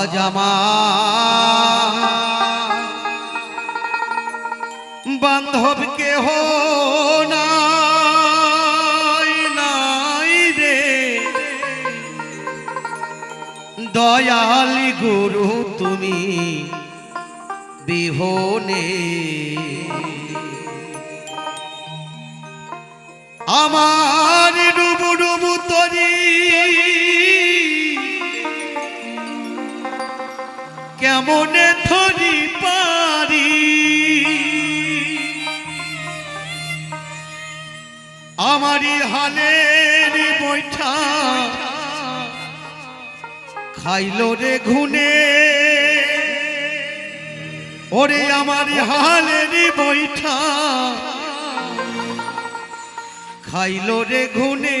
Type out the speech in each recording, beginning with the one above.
আজ আমার বান্ধব কেহ নাই নাই রে। দয়ালি গুরু মনে ধরি পারি। আমারি হালের বৈঠা খাইল রে ঘুনে ওরে আমার হালের বৈঠা খাইল রে ঘুনে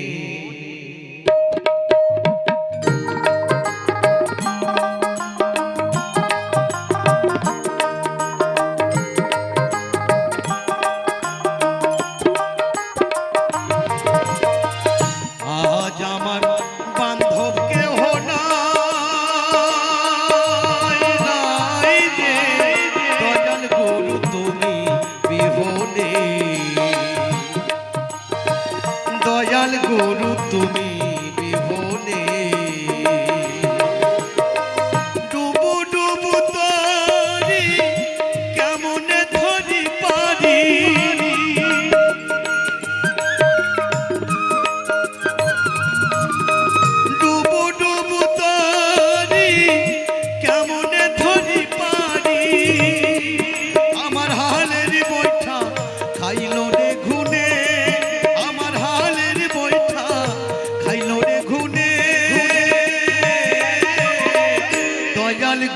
গুরু তুমি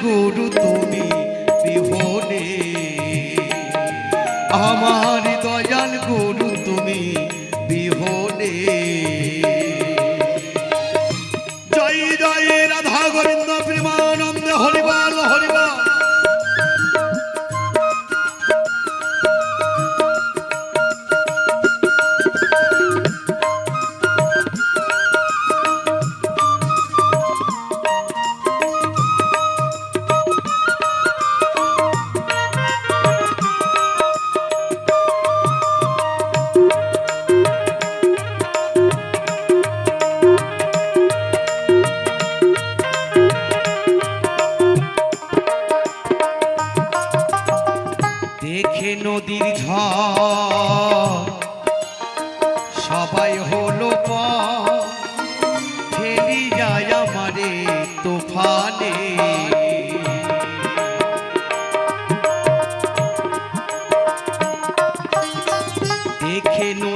গুরু তুমি বিহনে। আমার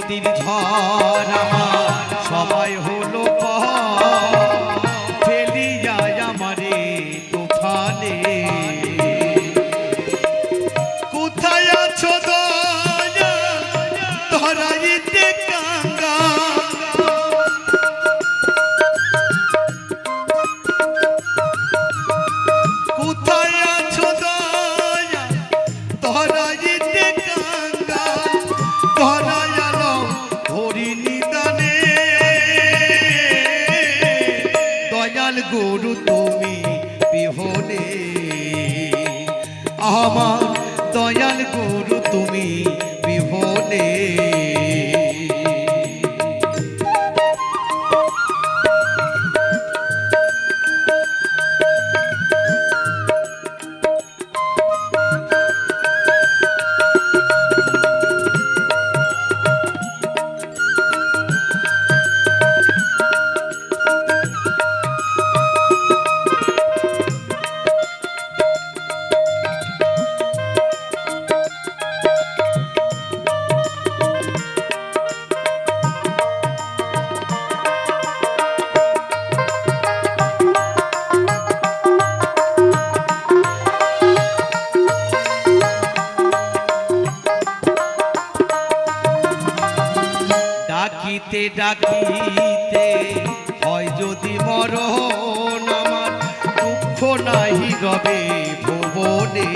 নদীর ঝড় আমার গুরু তুমি বিহনে। আমার দয়াল গুরু তুমি বিহনে। রবে ভুবনে।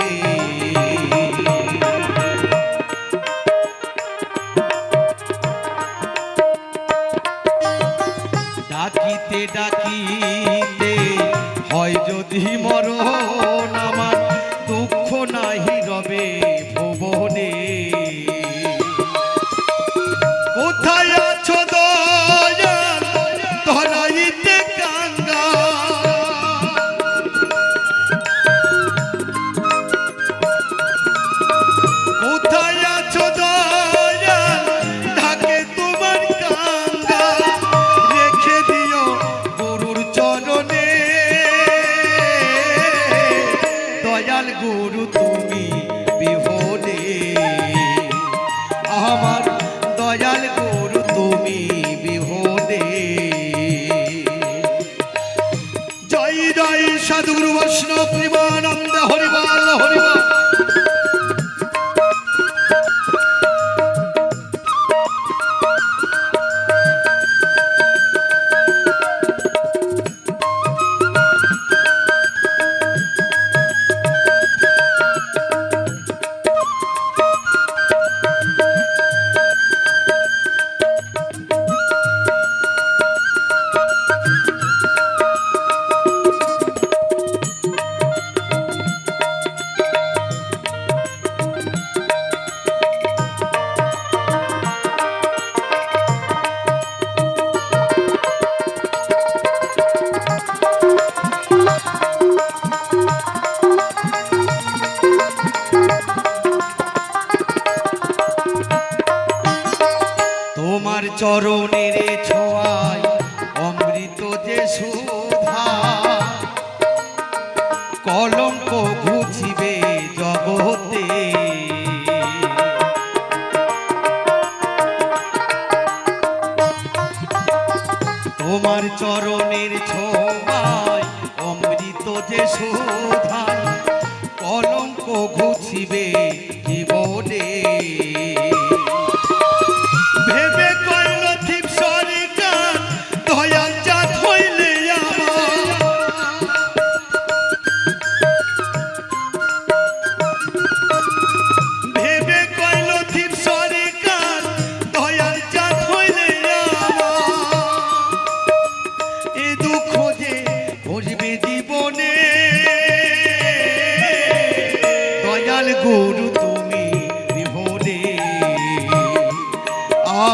ডাকিতে ডাকিতে হয় যদি মরণ নামা った চরণের ছোঁয়ায় অমৃত যে সুধা, কলঙ্ক ঘুচিবে জগতে। তোমার চরণের ছোঁয়ায় অমৃত যে সুধায় কলঙ্ক ঘুচিবে জীবনে।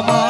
আমার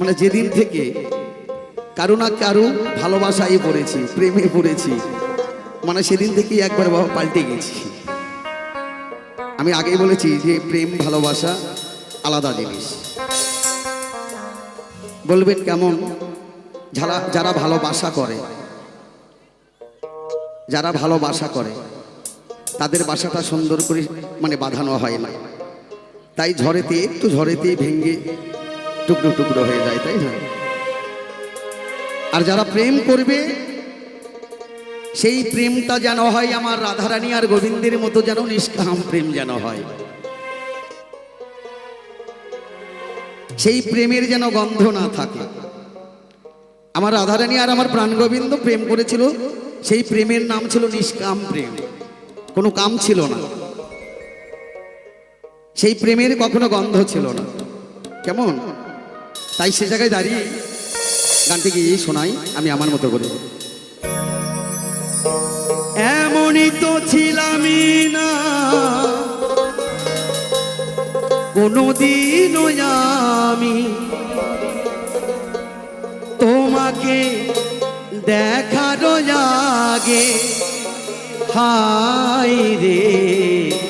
মানে যেদিন থেকে কারও না কারও ভালোবাসায় পড়েছি, প্রেমে পড়েছি মানে সেদিন থেকেই একবার বাবা পাল্টে গেছি। আমি আগেই বলেছি যে প্রেম, ভালোবাসা আলাদা জিনিস। বলবেন কেমন? যারা যারা ভালোবাসা করে, যারা ভালোবাসা করে, তাদের বাসাটা সুন্দর করে মানে বাঁধানো হয় না। তাই ঝড়েতে, একটু ঝড়েতেই ভেঙ্গে টুকরো টুকরো হয়ে যায়, তাই না? আর যারা প্রেম করবে, সেই প্রেমটা যেন হয় আমার রাধারানী আর গোবিন্দের মতো যেন নিষ্কাম প্রেম যেন হয়। সেই প্রেমের যেন গন্ধ না থাকে। আমার রাধারানী আর আমার প্রাণ গোবিন্দ প্রেম করেছিল, সেই প্রেমের নাম ছিল নিষ্কাম প্রেম। কোনো কাম ছিল না। সেই প্রেমের কখনো গন্ধ ছিল না। কেমন? তাই সে জায়গায় দাঁড়িয়ে গানটি গিয়ে শোনাই আমি আমার মতো করে। এমনই তো ছিলাম না। কোনোদিনও আমি তোমাকে দেখার আগে, হায় রে।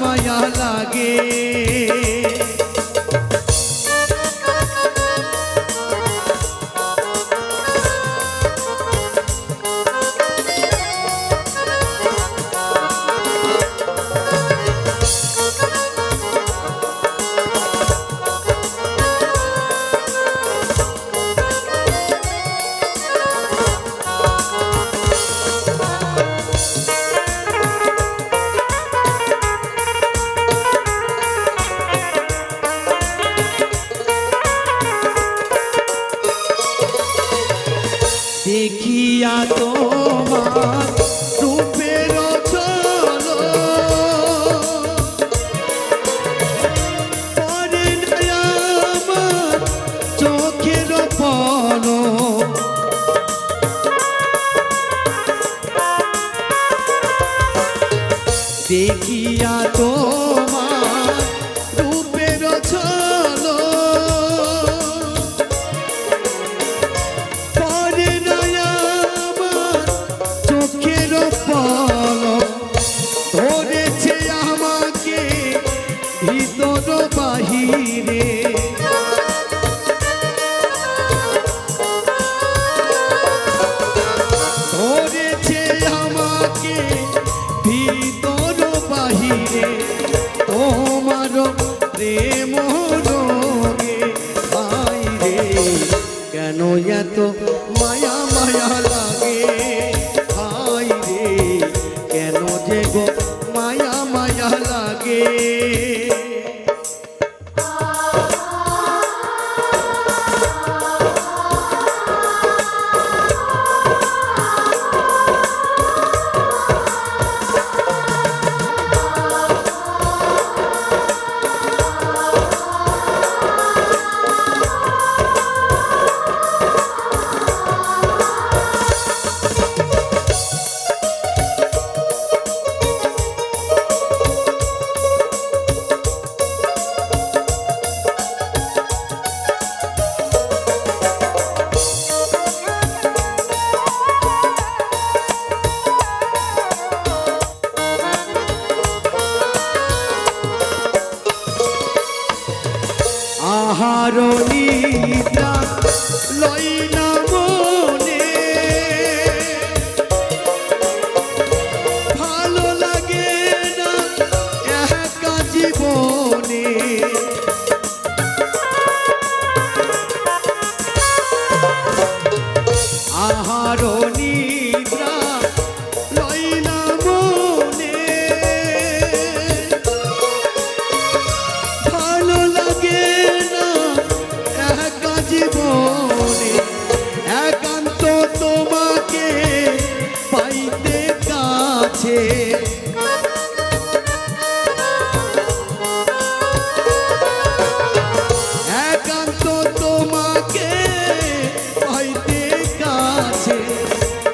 মায়া লাগে। दिया तो मात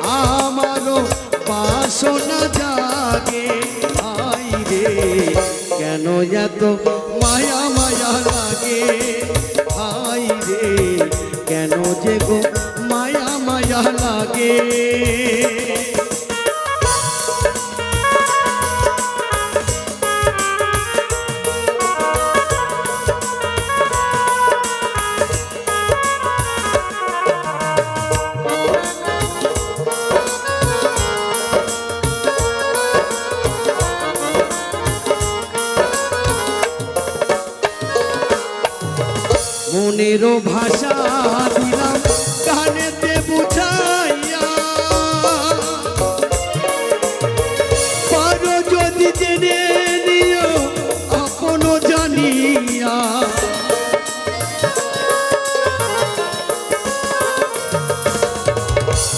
আমারও বাসনা জাগে। আই রে, কেন এত মায়া মায়া লাগে? আই রে, কেন যে গো মায়া মায়া লাগে? মনেরও ভাষা দিলাম কানেতে বুঝাইয়া। পারো যদি জেনে নিও আপনও জানিয়া।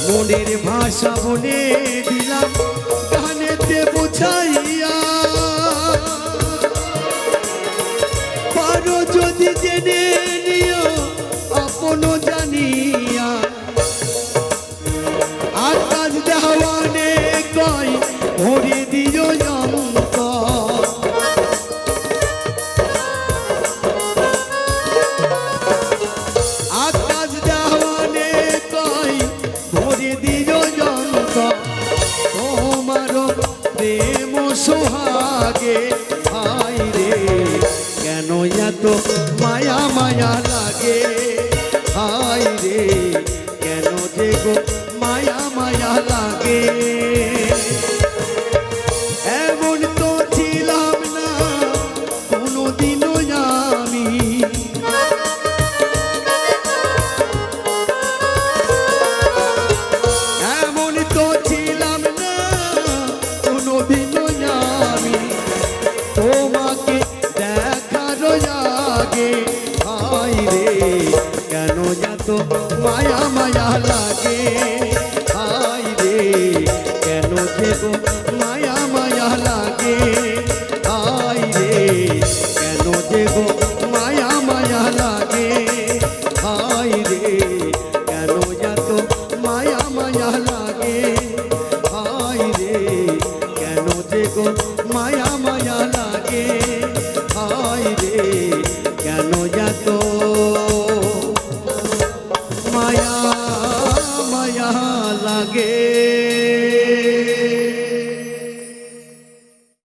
মনের ভাষা বলে দিলাম কানেতে বুঝাইয়া। পারো যদি জেনে রে। কেন যে গো মায়া মায়া লাগে? দেব